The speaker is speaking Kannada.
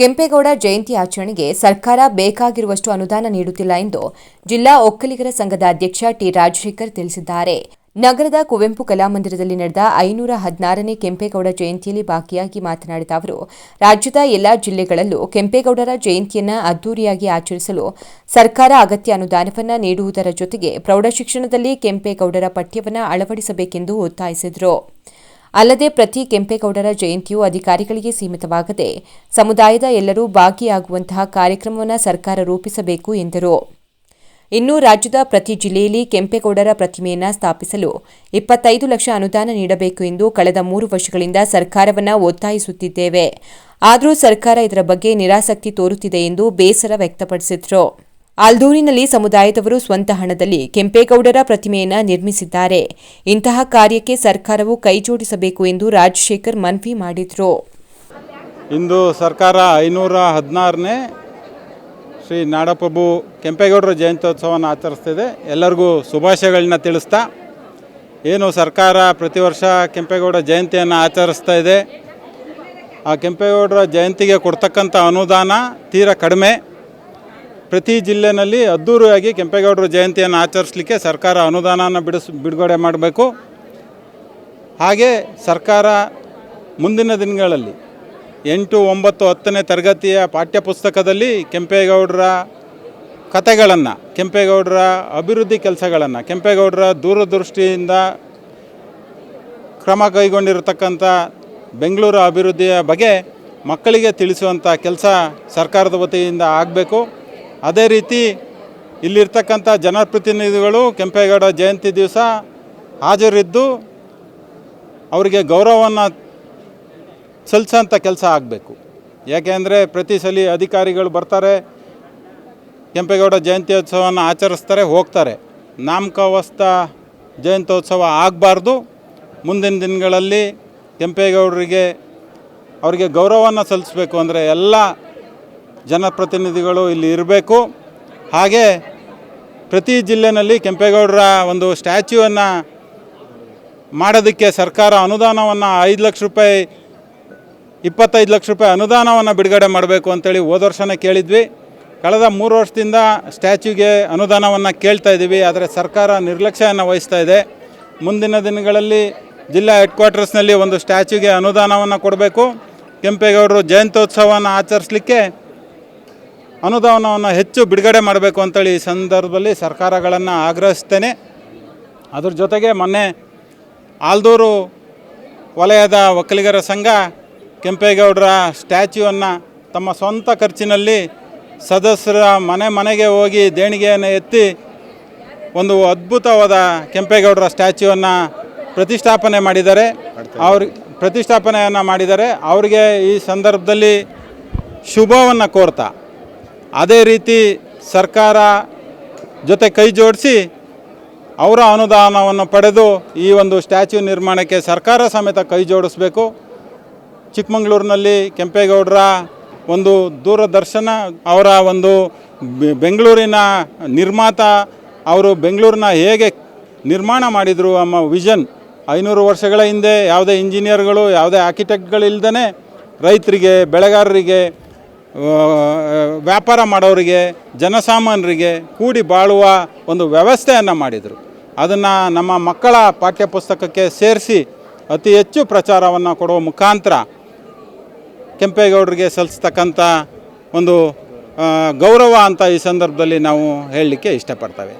ಕೆಂಪೇಗೌಡ ಜಯಂತಿ ಆಚರಣೆಗೆ ಸರ್ಕಾರ ಬೇಕಾಗಿರುವಷ್ಟು ಅನುದಾನ ನೀಡುತ್ತಿಲ್ಲ ಎಂದು ಜಿಲ್ಲಾ ಒಕ್ಕಲಿಗರ ಸಂಘದ ಅಧ್ಯಕ್ಷ ಟಿ ರಾಜಶೇಖರ್ ತಿಳಿಸಿದ್ದಾರೆ. ನಗರದ ಕುವೆಂಪು ಕಲಾಮಂದಿರದಲ್ಲಿ ನಡೆದ ಐನೂರ ಹದಿನಾರನೇ ಕೆಂಪೇಗೌಡ ಜಯಂತಿಯಲ್ಲಿ ಭಾಗಿಯಾಗಿ ಮಾತನಾಡಿದ ಅವರು, ರಾಜ್ಯದ ಎಲ್ಲಾ ಜಿಲ್ಲೆಗಳಲ್ಲೂ ಕೆಂಪೇಗೌಡರ ಜಯಂತಿಯನ್ನು ಅದ್ದೂರಿಯಾಗಿ ಆಚರಿಸಲು ಸರ್ಕಾರ ಅಗತ್ಯ ಅನುದಾನವನ್ನು ನೀಡುವುದರ ಜೊತೆಗೆ ಪ್ರೌಢಶಿಕ್ಷಣದಲ್ಲಿ ಕೆಂಪೇಗೌಡರ ಪಠ್ಯವನ್ನು ಅಳವಡಿಸಬೇಕೆಂದು ಒತ್ತಾಯಿಸಿದರು. ಅಲ್ಲದೆ ಪ್ರತಿ ಕೆಂಪೇಗೌಡರ ಜಯಂತಿಯು ಅಧಿಕಾರಿಗಳಿಗೆ ಸೀಮಿತವಾಗದೆ ಸಮುದಾಯದ ಎಲ್ಲರೂ ಭಾಗಿಯಾಗುವಂತಹ ಕಾರ್ಯಕ್ರಮವನ್ನು ಸರ್ಕಾರ ರೂಪಿಸಬೇಕು ಎಂದರು. ಇನ್ನು ರಾಜ್ಯದ ಪ್ರತಿ ಜಿಲ್ಲೆಯಲ್ಲಿ ಕೆಂಪೇಗೌಡರ ಪ್ರತಿಮೆಯನ್ನು ಸ್ಥಾಪಿಸಲು ಇಪ್ಪತ್ತೈದು ಲಕ್ಷ ಅನುದಾನ ನೀಡಬೇಕು ಎಂದು ಕಳೆದ ಮೂರು ವರ್ಷಗಳಿಂದ ಸರ್ಕಾರವನ್ನು ಒತ್ತಾಯಿಸುತ್ತಿದ್ದೇವೆ. ಆದರೂ ಸರ್ಕಾರ ಇದರ ಬಗ್ಗೆ ನಿರಾಸಕ್ತಿ ತೋರುತ್ತಿದೆ ಎಂದು ಬೇಸರ ವ್ಯಕ್ತಪಡಿಸಿದರು. ಆಲ್ದೂರಿನಲ್ಲಿ ಸಮುದಾಯದವರು ಸ್ವಂತ ಹಣದಲ್ಲಿ ಕೆಂಪೇಗೌಡರ ಪ್ರತಿಮೆಯನ್ನು ನಿರ್ಮಿಸಿದ್ದಾರೆ. ಇಂತಹ ಕಾರ್ಯಕ್ಕೆ ಸರ್ಕಾರವು ಕೈಜೋಡಿಸಬೇಕು ಎಂದು ರಾಜಶೇಖರ್ ಮನವಿ ಮಾಡಿದರು. ಇಂದು ಸರ್ಕಾರ ಐನೂರ ಹದಿನಾರನೇ ಶ್ರೀ ನಾಡಪ್ರಭು ಕೆಂಪೇಗೌಡರ ಜಯಂತ್ಯೋತ್ಸವವನ್ನು ಆಚರಿಸ್ತಿದೆ. ಎಲ್ಲರಿಗೂ ಶುಭಾಶಯಗಳನ್ನ ತಿಳಿಸ್ತಾ, ಏನು ಸರ್ಕಾರ ಪ್ರತಿ ವರ್ಷ ಕೆಂಪೇಗೌಡ ಜಯಂತಿಯನ್ನು ಆಚರಿಸ್ತಾ ಇದೆ. ಆ ಕೆಂಪೇಗೌಡರ ಜಯಂತಿಗೆ ಕೊಡ್ತಕ್ಕಂಥ ಅನುದಾನ ತೀರ ಕಡಿಮೆ. ಪ್ರತಿ ಜಿಲ್ಲೆನಲ್ಲಿ ಅದ್ದೂರಿಯಾಗಿ ಕೆಂಪೇಗೌಡರ ಜಯಂತಿಯನ್ನು ಆಚರಿಸಲಿಕ್ಕೆ ಸರ್ಕಾರ ಅನುದಾನನ ಬಿಡಿಸ್, ಬಿಡುಗಡೆ ಮಾಡಬೇಕು. ಹಾಗೆ ಸರ್ಕಾರ ಮುಂದಿನ ದಿನಗಳಲ್ಲಿ ಎಂಟು ಒಂಬತ್ತು ಹತ್ತನೇ ತರಗತಿಯ ಪಾಠ್ಯಪುಸ್ತಕದಲ್ಲಿ ಕೆಂಪೇಗೌಡರ ಕತೆಗಳನ್ನು ಕೆಂಪೇಗೌಡರ ಅಭಿವೃದ್ಧಿ ಕೆಲಸಗಳನ್ನು, ಕೆಂಪೇಗೌಡರ ದೂರದೃಷ್ಟಿಯಿಂದ ಕ್ರಮ ಕೈಗೊಂಡಿರತಕ್ಕಂಥ ಬೆಂಗಳೂರು ಅಭಿವೃದ್ಧಿಯ ಬಗ್ಗೆ ಮಕ್ಕಳಿಗೆ ತಿಳಿಸುವಂಥ ಕೆಲಸ ಸರ್ಕಾರದ ವತಿಯಿಂದ ಆಗಬೇಕು. ಅದೇ ರೀತಿ ಇಲ್ಲಿರ್ತಕ್ಕಂಥ ಜನಪ್ರತಿನಿಧಿಗಳು ಕೆಂಪೇಗೌಡ ಜಯಂತಿ ದಿವಸ ಹಾಜರಿದ್ದು ಅವರಿಗೆ ಗೌರವವನ್ನು ಸಲ್ಲಿಸೋಂಥ ಕೆಲಸ ಆಗಬೇಕು. ಯಾಕೆಂದರೆ ಪ್ರತಿ ಸಲ ಅಧಿಕಾರಿಗಳು ಬರ್ತಾರೆ, ಕೆಂಪೇಗೌಡ ಜಯಂತ್ಯೋತ್ಸವವನ್ನು ಆಚರಿಸ್ತಾರೆ, ಹೋಗ್ತಾರೆ. ನಾಮಕಾವಸ್ಥ ಜಯಂತ್ಯೋತ್ಸವ ಆಗಬಾರ್ದು. ಮುಂದಿನ ದಿನಗಳಲ್ಲಿ ಕೆಂಪೇಗೌಡರಿಗೆ ಅವರಿಗೆ ಗೌರವವನ್ನು ಸಲ್ಲಿಸಬೇಕು ಅಂದರೆ ಎಲ್ಲ ಜನಪ್ರತಿನಿಧಿಗಳು ಇಲ್ಲಿ ಇರಬೇಕು. ಹಾಗೆ ಪ್ರತಿ ಜಿಲ್ಲೆನಲ್ಲಿ ಕೆಂಪೇಗೌಡರ ಒಂದು ಸ್ಟ್ಯಾಚ್ಯೂವನ್ನು ಮಾಡೋದಕ್ಕೆ ಸರ್ಕಾರ ಅನುದಾನವನ್ನು ಐದು ಲಕ್ಷ ರೂಪಾಯಿ, ಇಪ್ಪತ್ತೈದು ಲಕ್ಷ ರೂಪಾಯಿ ಅನುದಾನವನ್ನು ಬಿಡುಗಡೆ ಮಾಡಬೇಕು ಅಂತೇಳಿ ಹೋದ ವರ್ಷನೇ ಕೇಳಿದ್ವಿ. ಕಳೆದ ಮೂರು ವರ್ಷದಿಂದ ಸ್ಟ್ಯಾಚ್ಯೂಗೆ ಅನುದಾನವನ್ನು ಕೇಳ್ತಾ ಇದ್ದೀವಿ. ಆದರೆ ಸರ್ಕಾರ ನಿರ್ಲಕ್ಷ್ಯವನ್ನು ವಹಿಸ್ತಾ ಇದೆ. ಮುಂದಿನ ದಿನಗಳಲ್ಲಿ ಜಿಲ್ಲಾ ಹೆಡ್ ಕ್ವಾರ್ಟರ್ಸ್ನಲ್ಲಿ ಒಂದು ಸ್ಟ್ಯಾಚ್ಯೂಗೆ ಅನುದಾನವನ್ನು ಕೊಡಬೇಕು. ಕೆಂಪೇಗೌಡರು ಜಯಂತ್ಯೋತ್ಸವವನ್ನು ಆಚರಿಸಲಿಕ್ಕೆ ಅನುದಾನವನ್ನು ಹೆಚ್ಚು ಬಿಡುಗಡೆ ಮಾಡಬೇಕು ಅಂತೇಳಿ ಈ ಸಂದರ್ಭದಲ್ಲಿ ಸರ್ಕಾರಗಳನ್ನು ಆಗ್ರಹಿಸ್ತೇನೆ. ಅದ್ರ ಜೊತೆಗೆ ಮೊನ್ನೆ ಆಲ್ದೂರು ವಲಯದ ಒಕ್ಕಲಿಗರ ಸಂಘ ಕೆಂಪೇಗೌಡರ ಸ್ಟ್ಯಾಚ್ಯೂವನ್ನು ತಮ್ಮ ಸ್ವಂತ ಖರ್ಚಿನಲ್ಲಿ ಸದಸ್ಯರ ಮನೆ ಮನೆಗೆ ಹೋಗಿ ದೇಣಿಗೆಯನ್ನು ಎತ್ತಿ ಒಂದು ಅದ್ಭುತವಾದ ಕೆಂಪೇಗೌಡರ ಸ್ಟ್ಯಾಚ್ಯೂವನ್ನು ಪ್ರತಿಷ್ಠಾಪನೆ ಮಾಡಿದ್ದಾರೆ. ಅವ್ರಿಗೆ ಪ್ರತಿಷ್ಠಾಪನೆಯನ್ನು ಮಾಡಿದ್ದಾರೆ. ಅವರಿಗೆ ಈ ಸಂದರ್ಭದಲ್ಲಿ ಶುಭವನ್ನು ಕೋರ್ತಾ. ಅದೇ ರೀತಿ ಸರ್ಕಾರ ಜೊತೆ ಕೈ ಜೋಡಿಸಿ ಅವರ ಅನುದಾನವನ್ನು ಪಡೆದು ಈ ಒಂದು ಸ್ಟ್ಯಾಚ್ಯೂ ನಿರ್ಮಾಣಕ್ಕೆ ಸರ್ಕಾರ ಸಮೇತ ಕೈ ಜೋಡಿಸ್ಬೇಕು. ಚಿಕ್ಕಮಗಳೂರಿನಲ್ಲಿ ಕೆಂಪೇಗೌಡರ ಒಂದು ದೂರದರ್ಶನ, ಅವರ ಒಂದು ಬೆಂಗಳೂರಿನ ನಿರ್ಮಾತ, ಅವರು ಬೆಂಗಳೂರನ್ನ ಹೇಗೆ ನಿರ್ಮಾಣ ಮಾಡಿದರು ನಮ್ಮ ವಿಷನ್ ಐನೂರು ವರ್ಷಗಳ ಹಿಂದೆ ಯಾವುದೇ ಇಂಜಿನಿಯರ್ಗಳು, ಯಾವುದೇ ಆರ್ಕಿಟೆಕ್ಟ್ಗಳಿಲ್ದೇ ರೈತರಿಗೆ, ಬೆಳೆಗಾರರಿಗೆ ವ್ಯಾಪಾರ ಮಾಡೋರಿಗೆ, ಜನಸಾಮಾನ್ಯರಿಗೆ ಕೂಡಿ ಬಾಳುವ ಒಂದು ವ್ಯವಸ್ಥೆಯನ್ನು ಮಾಡಿದರು. ಅದನ್ನು ನಮ್ಮ ಮಕ್ಕಳ ಪಾಠ್ಯಪುಸ್ತಕಕ್ಕೆ ಸೇರಿಸಿ ಅತಿ ಹೆಚ್ಚು ಪ್ರಚಾರವನ್ನು ಕೊಡುವ ಮುಖಾಂತರ ಕೆಂಪೇಗೌಡರಿಗೆ ಸಲ್ಲಿಸ್ತಕ್ಕಂಥ ಒಂದು ಗೌರವ ಅಂತ ಈ ಸಂದರ್ಭದಲ್ಲಿ ನಾವು ಹೇಳಲಿಕ್ಕೆ ಇಷ್ಟಪಡ್ತೇವೆ.